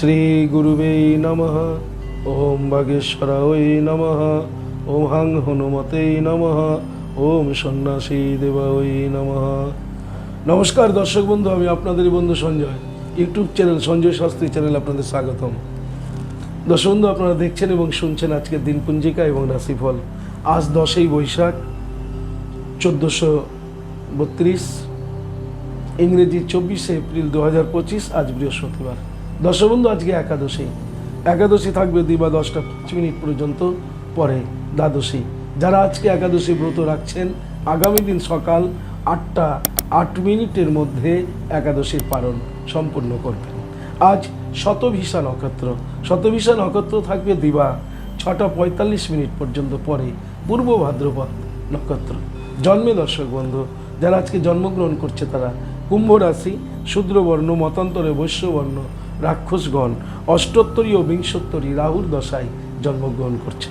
শ্রীগুরুবে নমঃ। ওম বাগেশ্বরায় নমঃ। ওম হাং হনুমতে নমঃ। ওম সন্ন্যাসী দেবায় নমঃ। নমস্কার দর্শক বন্ধু, আমি আপনাদের বন্ধু Sanjay. YouTube channel Sanjay Shastri channel আপনাদের স্বাগতম। দর্শক বন্ধু, আপনারা দেখছেন এবং শুনছেন আজকের দিনপুঞ্জিকা এবং রাশিফল। আজ দশই বৈশাখ, চোদ্দোশো বত্রিশ। ইংরেজি চব্বিশে এপ্রিল দু হাজার পঁচিশ, আজ বৃহস্পতিবার। দর্শক বন্ধু আজকে একাদশী। একাদশী থাকবে দিবা দশটা পাঁচ মিনিট পর্যন্ত, পরে দ্বাদশী। যারা আজকে একাদশী ব্রত রাখছেন, আগামী দিন সকাল আটটা আট মিনিটের মধ্যে একাদশীর পালন সম্পূর্ণ করবেন। আজ শতভিসা নক্ষত্র। শতভিসা নক্ষত্র থাকবে দিবা ছটা পঁয়তাল্লিশ মিনিট পর্যন্ত, পরে পূর্ব ভাদ্রপদ নক্ষত্র। জন্মে দর্শক বন্ধু, যারা আজকে জন্মগ্রহণ করছে তারা কুম্ভ রাশি, শূদ্রবর্ণ, মতান্তরে বৈশ্যবর্ণ রাক্ষসগণ, অষ্টোত্তরী ও বিংশোত্তরী রাহুর দশায় জন্মগ্রহণ করছে।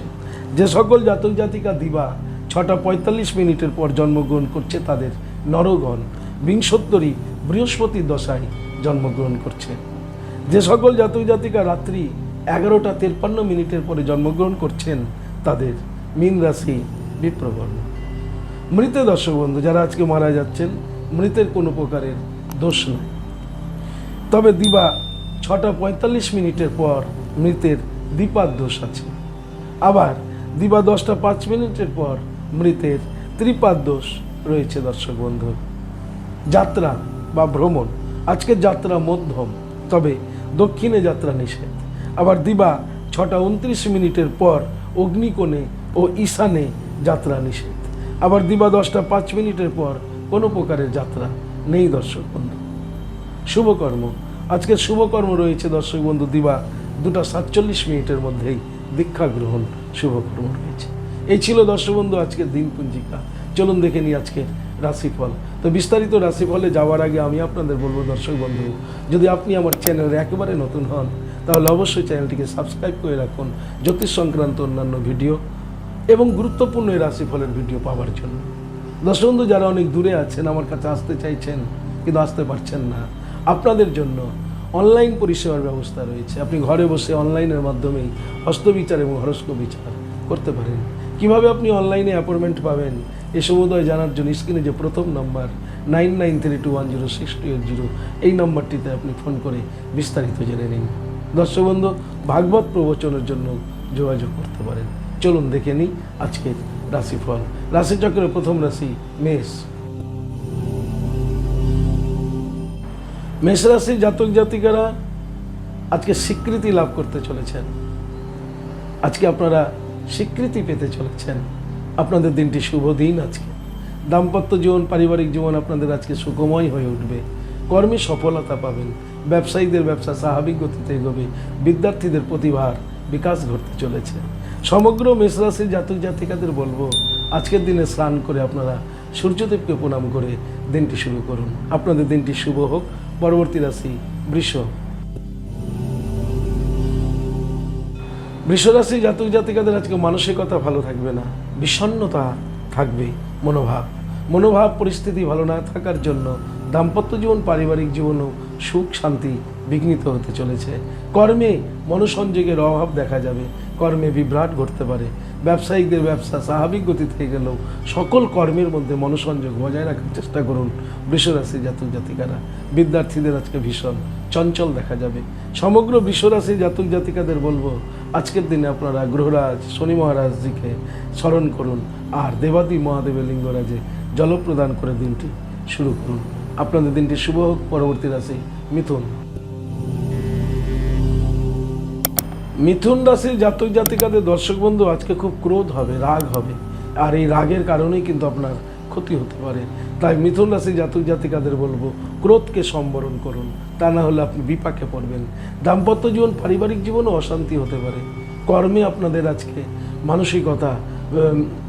যে সকল জাতক জাতিকা দিবা ছটা পঁয়তাল্লিশ মিনিটের পর জন্মগ্রহণ করছে তাদের নরগণ, বিংশোত্তরী বৃহস্পতির দশায় জন্মগ্রহণ করছে। যে সকল জাতক জাতিকা রাত্রি এগারোটা তেপ্পান্ন মিনিটের পরে জন্মগ্রহণ করছেন তাদের মীন রাশি বিপ্রবর্ণ মৃত দর্শক বন্ধু যারা আজকে মারা যাচ্ছেন, মৃতের কোনো প্রকারের দোষ নেই। তবে দিবা ছটা পঁয়তাল্লিশ মিনিটের পর মৃতের দীপার দোষ আছে। আবার দিবা দশটা পাঁচ মিনিটের পর মৃতের ত্রিপাদ দোষ রয়েছে দর্শক বন্ধু। যাত্রা বা ভ্রমণ আজকের যাত্রা মধ্যম, তবে দক্ষিণে যাত্রা নিষেধ। আবার দিবা ছটা উনত্রিশ মিনিটের পর অগ্নিকোণে ও ঈশানে যাত্রা নিষেধ। আবার দিবা দশটা পাঁচ মিনিটের পর কোনো প্রকারের যাত্রা নেই দর্শক বন্ধু। শুভকর্ম আজকের শুভকর্ম রয়েছে, দর্শক বন্ধু, দিবা দুটা সাতচল্লিশ মিনিটের মধ্যেই দীক্ষা গ্রহণ শুভকর্ম রয়েছে। এই ছিল দর্শক বন্ধু আজকের দিন পুঞ্জিকা চলুন দেখে নিই আজকের রাশিফল। তো বিস্তারিত রাশিফলে যাওয়ার আগে আমি আপনাদের বলব, দর্শক বন্ধু, যদি আপনি আমার চ্যানেলে একেবারে নতুন হন, তাহলে অবশ্যই চ্যানেলটিকে সাবস্ক্রাইব করে রাখুন জ্যোতিষ সংক্রান্ত অন্যান্য ভিডিও এবং গুরুত্বপূর্ণ এই রাশিফলের ভিডিও পাওয়ার জন্য। দর্শক বন্ধু, যারা অনেক দূরে আছেন, আমার কাছে আসতে চাইছেন, কিন্তু আসতে পারছেন না আপনাদের জন্য অনলাইন পরিষেবার ব্যবস্থা রয়েছে। আপনি ঘরে বসে অনলাইনের মাধ্যমেই হস্তবিচার এবং হরস্ক বিচার করতে পারেন। কীভাবে আপনি অনলাইনে অ্যাপয়েন্টমেন্ট পাবেন? এ সমুদয় জানার জন্য স্ক্রিনে যে প্রথম number, nine nine three two one zero six two eight zero, এই নাম্বারটিতে আপনি ফোন করে বিস্তারিত জেনে নিন। দর্শক বন্ধু, ভাগবত প্রবচনের জন্য যোগাযোগ করতে পারেন। চলুন দেখে নিই আজকের রাশিফল। রাশিচক্রের প্রথম রাশি মেষ। মেষ রাশির জাতক জাতিকারা আজকে স্বীকৃতি লাভ করতে চলেছেন। আজকে আপনারা স্বীকৃতি পেতে চলেছেন। আপনাদের দিনটি শুভ দিন আজকে। দাম্পত্য জীবন, পারিবারিক জীবন আপনাদের আজকে সুখময় হয়ে উঠবে। কর্মে সফলতা পাবেন। ব্যবসায়ীদের ব্যবসা স্বাভাবিক গতিতে এগোবে। বিদ্যার্থীদের প্রতিভার বিকাশ ঘটতে চলেছে। সমগ্র মেষরাশির জাতক জাতিকাদের বলব, আজকের দিনে স্নান করে আপনারা সূর্যদেবকে প্রণাম করে দিনটি শুরু করুন। আপনাদের দিনটি শুভ হোক। পরবর্তী রাশি বৃষ। বৃষরাশি জাতক জাতিকাদের আজকে মানসিকতা ভালো থাকবে না। বিষণ্ণতা থাকবে মনোভাব। মনোভাব পরিস্থিতি ভালো না থাকার জন্য দাম্পত্য জীবন, পারিবারিক জীবনও সুখ, শান্তি বিঘ্নিত হতে চলেছে। কর্মে মনোসংযোগের অভাব দেখা যাবে। কর্মে বিভ্রাট ঘটতে পারে। ব্যবসায়িকদের ব্যবসা, স্বাভাবিক গতি থেকে গেলেও সকল কর্মের মধ্যে মনোসংযোগ বজায় রাখার চেষ্টা করুন বৃষরাশি জাতক জাতিকারা। বিদ্যার্থীদের আজকে ভীষণ চঞ্চল দেখা যাবে। সমগ্র বিশ্বরাশি জাতক জাতিকাদের বলব, আজকের দিনে আপনারা গ্রহরাজ শনি মহারাজজিকে স্মরণ করুন আর দেবাদি মহাদেবের লিঙ্গরাজে জলপ্রদান করে দিনটি শুরু করুন। আপনাদের দিনটি শুভ হোক। পরবর্তী রাশি মিথুন। মিথুন রাশির জাতক জাতিকাদের দর্শক বন্ধু, আজকে খুব ক্রোধ হবে, রাগ হবে। আর এই রাগের কারণেই কিন্তু আপনার ক্ষতি হতে পারে। তাই মিথুন রাশির জাতক জাতিকাদের বলব, ক্রোধকে সম্বরণ করুন। তা না হলে আপনি বিপাকে পড়বেন। দাম্পত্য জীবন, পারিবারিক জীবনও অশান্তি হতে পারে। কর্মে আপনাদের আজকে মানসিকতা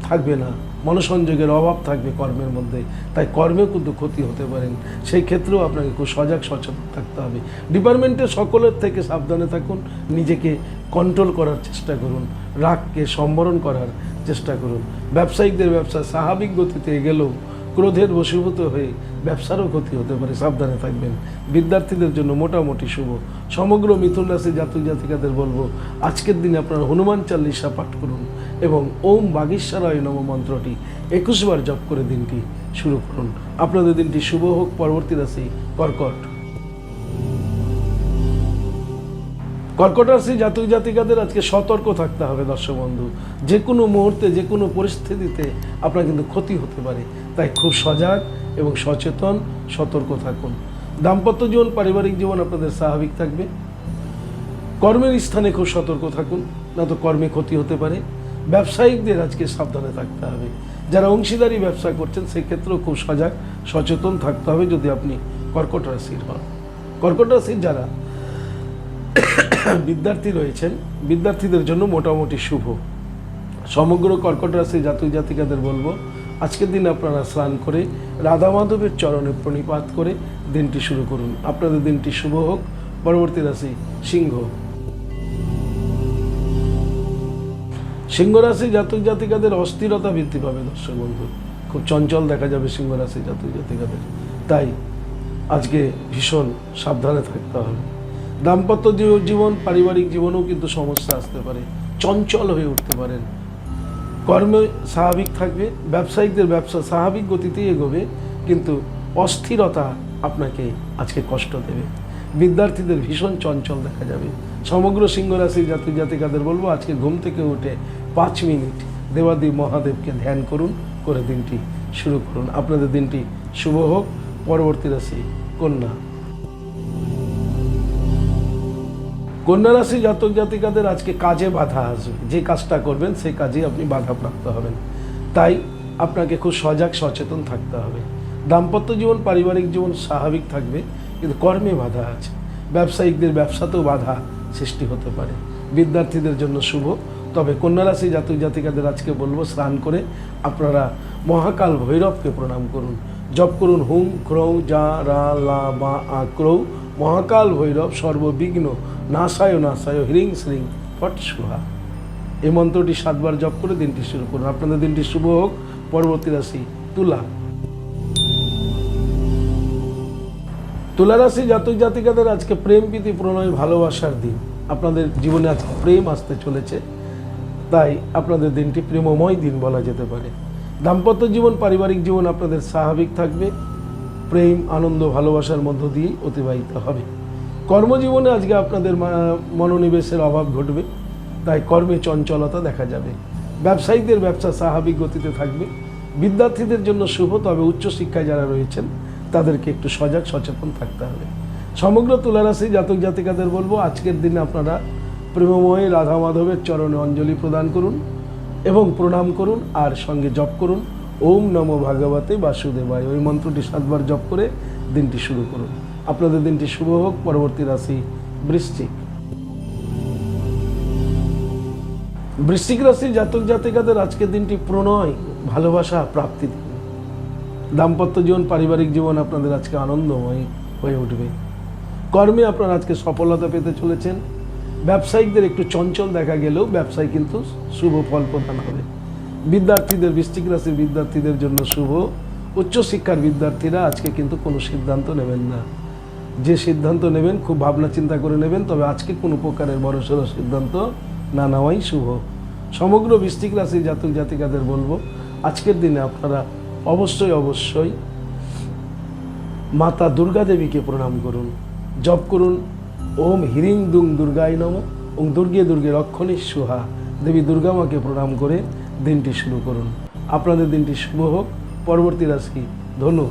থাকবে না। মনোসংযোগের অভাব থাকবে কর্মের মধ্যে, তাই কর্মেও কিন্তু ক্ষতি হতে পারেন সেই ক্ষেত্রেও আপনাকে খুব সজাগ, সচেতন থাকতে হবে। ডিপার্টমেন্টের সকলের থেকে সাবধানে থাকুন, নিজেকে কন্ট্রোল করার চেষ্টা করুন, রাগকে সম্বরণ করার চেষ্টা করুন। ব্যবসায়িকদের ব্যবসা স্বাভাবিক গতিতে এগেলেও ক্রোধের বশীভূত হয়ে ব্যবসারও ক্ষতি হতে পারে, সাবধানে থাকবেন। বিদ্যার্থীদের জন্য মোটামুটি শুভ। সমগ্র মিথুন রাশি জাতক জাতিকাদের বলব, আজকের দিনে আপনারা হনুমান চাল্লিশা পাঠ করুন এবং ওম বাগীশ্বরায় নম মন্ত্রটি একুশবার জপ করে দিনটি শুরু করুন। আপনাদের দিনটি শুভ হোক, পরবর্তী রাশি কর্কট। কর্কট রাশি জাতক জাতিকাদের আজকে সতর্ক থাকতে হবে, দর্শক বন্ধু। যে কোনো মুহূর্তে যে কোনো পরিস্থিতিতে আপনার কিন্তু ক্ষতি হতে পারে। তাই খুব সজাগ এবং সচেতন, সতর্ক থাকুন। দাম্পত্য জীবন, পারিবারিক জীবন আপনাদের স্বাভাবিক থাকবে। কর্মের স্থানে খুব সতর্ক থাকুন, না তো কর্মে ক্ষতি হতে পারে। ব্যবসায়িকদের আজকে সাবধানে থাকতে হবে। যারা অংশীদারি ব্যবসা করছেন, সেক্ষেত্রেও খুব সজাগ, সচেতন থাকতে হবে যদি আপনি কর্কট রাশির হন। কর্কট রাশির যারা বিদ্যার্থী রয়েছেন। বিদ্যার্থীদের জন্য মোটামুটি শুভ। সমগ্র কর্কট রাশি জাতক জাতিকাদের বলব, আজকের দিন আপনারা স্নান করে রাধা মাধবের চরণে প্রণিপাত করে দিনটি শুরু করুন। আপনাদের দিনটি শুভ হোক। পরবর্তী রাশি সিংহ। সিংহ রাশি জাতক জাতিকাদের অস্থিরতা বৃদ্ধি পাবে, দর্শক বন্ধু। খুব চঞ্চল দেখা যাবে সিংহ রাশি জাতক জাতিকাদের। তাই আজকে ভীষণ সাবধানে থাকতে হবে। দাম্পত্য জীবন, পারিবারিক জীবনেও কিন্তু সমস্যা আসতে পারে। চঞ্চল হয়ে উঠতে পারেন। কর্মে স্বাভাবিক থাকবে, ব্যবসায়িকদের ব্যবসা স্বাভাবিক গতিতেই এগোবে, কিন্তু অস্থিরতা আপনাকে আজকে কষ্ট দেবে। বিদ্যার্থীদের ভীষণ চঞ্চল দেখা যাবে। সমগ্র সিংহ রাশির জাতি জাতিকাদের বলব, আজকে ঘুম থেকে উঠে পাঁচ মিনিট দেবাদেব মহাদেবকে ধ্যান করুন, করে দিনটি শুরু করুন। আপনাদের দিনটি শুভ হোক। পরবর্তী রাশি কন্যা। কন্যা রাশি জাতক জাতিকাদের আজকে কাজে বাধা আসবে যে কাজটা করবেন, সেই কাজে আপনি বাধাপ্রাপ্ত হবেন। তাই আপনাকে খুব সজাগ, সচেতন থাকতে হবে। দাম্পত্য জীবন, পারিবারিক জীবন স্বাভাবিক থাকবে, কিন্তু কর্মে বাধা আছে। ব্যবসায়িকদের ব্যবসাতেও বাধা সৃষ্টি হতে পারে। বিদ্যার্থীদের জন্য শুভ। তবে কন্যা রাশি জাতক জাতিকাদের আজকে বলব, স্নান করে আপনারা মহাকাল ভৈরবকে প্রণাম করুন। জপ করুন, হুম, ক্রৌ, যা, রা, লা বা আ, ক্রৌ। মহাকাল ভৈরব সর্ববিঘ্ন, নাসায় নাসায়, হ্রিং শ্রিং, ফট সুহা। এই মন্ত্রটি সাতবার জপ করে দিনটি শুরু করুন। আপনাদের দিনটি শুভ হোক। পরবর্তী রাশি তুলা। তুলা রাশি জাতক জাতিকাদের আজকে প্রেম প্রীতি, প্রণয়, ভালোবাসার দিন। আপনাদের জীবনে আজকে প্রেম আসতে চলেছে। তাই আপনাদের দিনটি প্রেমময় দিন বলা যেতে পারে। দাম্পত্য জীবন, পারিবারিক জীবন আপনাদের স্বাভাবিক থাকবে। প্রেম, আনন্দ, ভালোবাসার মধ্য দিয়েই অতিবাহিত হবে। কর্মজীবনে আজকে আপনাদের মনোনিবেশের অভাব ঘটবে, তাই কর্মে চঞ্চলতা দেখা যাবে। ব্যবসায়ীদের ব্যবসা স্বাভাবিক গতিতে থাকবে। বিদ্যার্থীদের জন্য শুভ, তবে উচ্চশিক্ষায় যারা রয়েছেন, তাদেরকে একটু সজাগ, সচেতন থাকতে হবে। সমগ্র তুলারাশি জাতক জাতিকাদের বলব, আজকের দিনে আপনারা প্রেমময় রাধা মাধবের চরণে অঞ্জলি প্রদান করুন এবং প্রণাম করুন, আর সঙ্গে জপ করুন। ওম নমো ভাগবতে বাসুদেবায়। ওই মন্ত্রটি সাতবার জপ করে দিনটি শুরু করুন। আপনাদের দিনটি শুভ হোক, পরবর্তী রাশি বৃশ্চিক। বৃশ্চিক রাশির জাতক জাতিকাদের আজকের দিনটি প্রণয়, ভালোবাসা, প্রাপ্তি দাম্পত্য জীবন, পারিবারিক জীবন আপনাদের আজকে আনন্দময় হয়ে উঠবে। কর্মে আপনারা আজকে সফলতা পেতে চলেছেন। ব্যবসায়িকদের একটু চঞ্চল দেখা গেলেও ব্যবসায় কিন্তু শুভ ফল প্রদান হবে। বিদ্যার্থীদের বৃশ্চিক রাশির বিদ্যার্থীদের জন্য শুভ। উচ্চশিক্ষার বিদ্যার্থীরা আজকে কিন্তু কোনো সিদ্ধান্ত নেবেন না। যে সিদ্ধান্ত নেবেন, খুব ভাবনা চিন্তা করে নেবেন, তবে আজকে কোনো প্রকারের বড়সড় সিদ্ধান্ত না নেওয়াই শুভ। সমগ্র বৃশ্চিক রাশির জাতক জাতিকাদের বলব, আজকের দিনে আপনারা অবশ্যই অবশ্যই মাতা দুর্গা দেবীকে প্রণাম করুন, জপ করুন। ওম হিরিং দুং দুর্গায় নম। ওম দুর্গে দুর্গে রক্ষণী সুহা। দেবী দুর্গা মাকে প্রণাম করে দিনটি শুরু করুন। আপনাদের দিনটি শুভ হোক। পরবর্তী রাশি ধনু।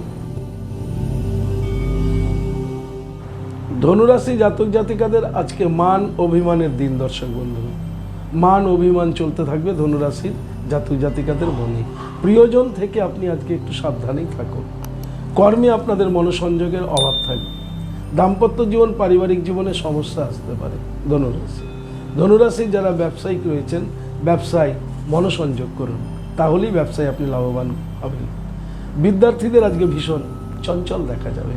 ধনুরাশি জাতক জাতিকাদের আজকে মান, অভিমানের দিন, দর্শক বন্ধু। মান, অভিমান চলতে থাকবে ধনুরাশির জাতক জাতিকাদের মনে। প্রিয়জন থেকে আপনি আজকে একটু সাবধানেই থাকুন। কর্মে আপনাদের মনোসংযোগের অভাব থাকবে। দাম্পত্য জীবন, পারিবারিক জীবনে সমস্যা আসতে পারে ধনুরাশি ধনুরাশির যারা ব্যবসায়িক রয়েছেন, ব্যবসায় মনোসংযোগ করুন। তাহলেই ব্যবসায় আপনি লাভবান হবেন। বিদ্যার্থীদের আজকে ভীষণ চঞ্চল দেখা যাবে।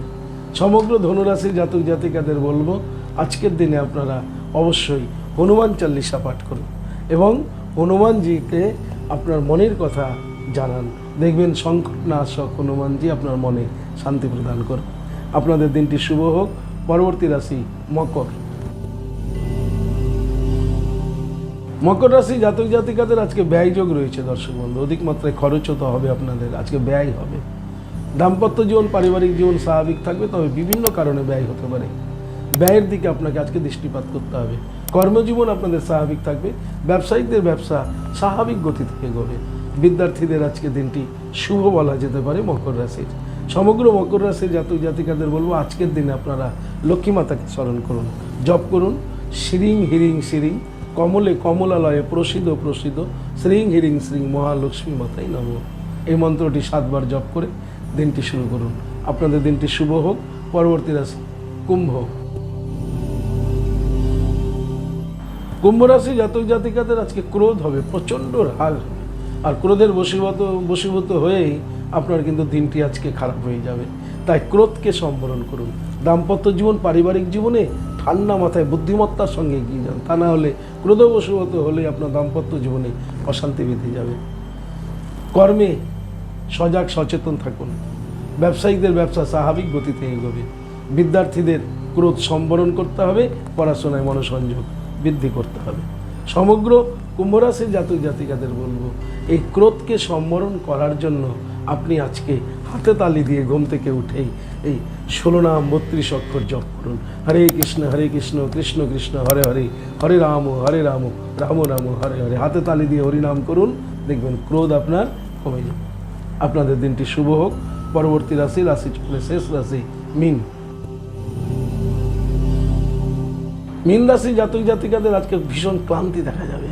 সমগ্র ধনুরাশির জাতক জাতিকাদের বলব, আজকের দিনে আপনারা অবশ্যই হনুমান চাল্লিশা পাঠ করুন এবং হনুমানজিকে আপনার মনের কথা জানান। দেখবেন সংকট নাশক হনুমানজি আপনার মনে শান্তি প্রদান করুন আপনাদের দিনটি শুভ হোক। পরবর্তী রাশি মকর। মকর রাশি জাতক জাতিকাদের আজকে ব্যয়যোগ রয়েছে দর্শক বন্ধু। অধিক মাত্রায় খরচও তো হবে আপনাদের, আজকে ব্যয় হবে। দাম্পত্য জীবন, পারিবারিক জীবন স্বাভাবিক থাকবে, তবে বিভিন্ন কারণে ব্যয় হতে পারে। ব্যয়ের দিকে আপনাকে আজকে দৃষ্টিপাত করতে হবে। কর্মজীবন আপনাদের স্বাভাবিক থাকবে, ব্যবসায়িকদের ব্যবসা স্বাভাবিক গতি থেকে গড়ে বিদ্যার্থীদের আজকে দিনটি শুভ বলা যেতে পারে মকর রাশির। সমগ্র মকর রাশির জাতক জাতিকাদের বলব, আজকের দিনে আপনারা লক্ষ্মী মাতাকে স্মরণ করুন, জপ করুন, শ্রীং হিরিং শ্রীং কমলে কমলালয়ে প্রসিদ্ধ প্রসিদ্ধ শ্রীং হিরিং শ্রীং মহালক্ষ্মী মাতাই নম। এই মন্ত্রটি সাতবার জপ করে দিনটি শুরু করুন। আপনাদের দিনটি শুভ হোক, পরবর্তী রাশি কুম্ভ কুম্ভ রাশি জাতক জাতিকাদের আজকে ক্রোধ হবে, প্রচণ্ড হবে আর ক্রোধের বশীভূত বশীভূত হয়েই আপনার কিন্তু দিনটি আজকে খারাপ হয়ে যাবে। তাই ক্রোধকে সম্বরণ করুন। দাম্পত্য জীবন, পারিবারিক জীবনে ঠান্ডা মাথায় বুদ্ধিমত্তার সঙ্গে এগিয়ে যান। তা না হলে ক্রোধবশীভূত হলে আপনার দাম্পত্য জীবনে অশান্তি বেঁধে যাবে। কর্মে সজাগ সচেতন থাকুন। ব্যবসায়িকদের ব্যবসা স্বাভাবিক গতিতে এগোবে। বিদ্যার্থীদের ক্রোধ সম্বরণ করতে হবে, পড়াশোনায় মনোসংযোগ বৃদ্ধি করতে হবে। সমগ্র কুম্ভরাশির জাতক জাতিকাদের বলব, এই ক্রোধকে সম্বরণ করার জন্য আপনি আজকে হাতে তালি দিয়ে ঘুম থেকে উঠেই এই ষোলো নাম, বত্রিশ অক্ষর জপ করুন। হরে কৃষ্ণ হরে কৃষ্ণ কৃষ্ণ কৃষ্ণ, হরে হরে হরে রাম হরে রাম রাম রাম, হরে হরে। হাতে তালি দিয়ে হরিনাম করুন, দেখবেন ক্রোধ আপনার কমে যাবে। আপনাদের দিনটি শুভ হোক। পরবর্তী রাশি রাশি শেষ রাশি, মিন। মিন রাশি জাতক জাতিকাদের আজকে ভীষণ ক্লান্তি দেখা যাবে।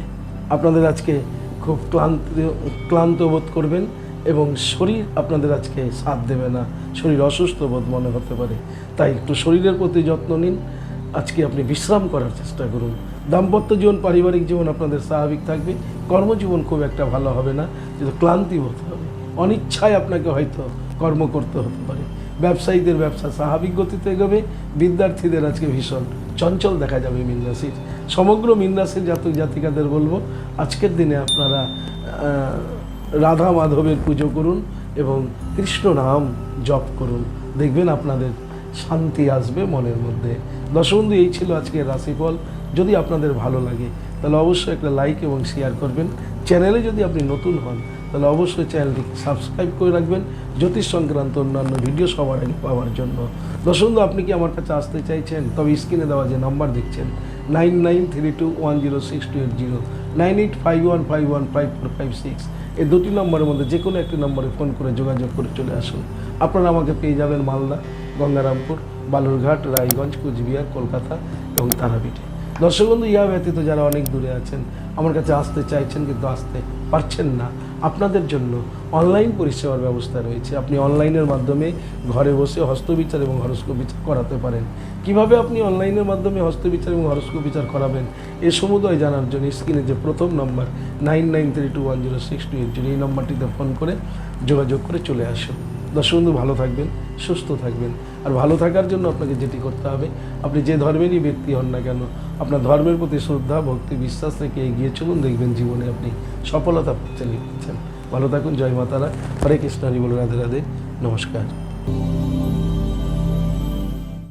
আপনাদের আজকে খুব ক্লান্তি, ক্লান্ত বোধ করবেন। এবং শরীর আপনাদের আজকে সাথ দেবে না। শরীর অসুস্থ বোধ মনে হতে পারে। তাই একটু শরীরের প্রতি যত্ন নিন। আজকে আপনি বিশ্রাম করার চেষ্টা করুন। দাম্পত্য জীবন, পারিবারিক জীবন আপনাদের স্বাভাবিক থাকবে। কর্মজীবন খুব একটা ভালো হবে না কিন্তু ক্লান্তি বোধ হবে। অনিচ্ছায় আপনাকে হয়তো কর্ম করতে হতে পারে। ব্যবসায়ীদের ব্যবসা স্বাভাবিক গতিতে এগোবে। বিদ্যার্থীদের আজকে ভীষণ চঞ্চল দেখা যাবে মিন রাশির। সমগ্র মিনরাশির জাতক জাতিকাদের বলব, আজকের দিনে আপনারা রাধা মাধবের পুজো করুন এবং কৃষ্ণ নাম জপ করুন। দেখবেন আপনাদের শান্তি আসবে মনের মধ্যে। দশবন্ধু, এই ছিল আজকের রাশিফল। যদি আপনাদের ভালো লাগে, তাহলে অবশ্যই একটা লাইক এবং শেয়ার করবেন। চ্যানেলে যদি আপনি নতুন হন, তাহলে অবশ্যই চ্যানেলটিকে সাবস্ক্রাইব করে রাখবেন। জ্যোতিষ সংক্রান্ত অন্যান্য ভিডিও সবার আগে পাওয়ার জন্য। দর্শক আপনি কি আমার কাছে আসতে চাইছেন? তবে স্ক্রিনে দেওয়া যে নাম্বার দেখছেন nine nine three two one zero six two eight zero nine eight five one five one five four five six এই দুটি নম্বরের মধ্যে যে কোনো একটি নম্বরে ফোন করে যোগাযোগ করে চলে আসুন। আপনারা আমাকে পেয়ে যাবেন মালদা, গঙ্গারামপুর, বালুরঘাট, রায়গঞ্জ, কুচবিহার, কলকাতা এবং তারাপীঠে। দর্শক বন্ধু ইয়া ব্যতীত যারা অনেক দূরে আছেন, আমার কাছে আসতে চাইছেন কিন্তু আসতে পারছেন না। আপনাদের জন্য অনলাইন পরিষেবার ব্যবস্থা রয়েছে। আপনি অনলাইনের মাধ্যমে ঘরে বসে হস্তবিচার এবং হরস্কোপ বিচার করাতে পারেন। কীভাবে আপনি অনলাইনের মাধ্যমে হস্তবিচার এবং হরস্কোপ বিচার করাবেন, এ সমুদয় জানার জন্য স্ক্রিনে যে প্রথম নম্বর, nine nine three two one zero six two eight zero, এই নম্বরটিতে ফোন করে যোগাযোগ করে চলে আসুন। দর্শক বন্ধু ভালো থাকবেন, সুস্থ থাকবেন। আর ভালো থাকার জন্য আপনাকে যেটি করতে হবে, আপনি যে ধর্মেরই ব্যক্তি হন না কেন, আপনার ধর্মের প্রতি শ্রদ্ধা, ভক্তি, বিশ্বাস রেখে এগিয়ে চলুন। দেখবেন জীবনে আপনি সফলতা পাচ্ছেন ভালো থাকুন, জয় মাতারা। হরে কৃষ্ণ, হরি বল, রাধে রাধে। নমস্কার।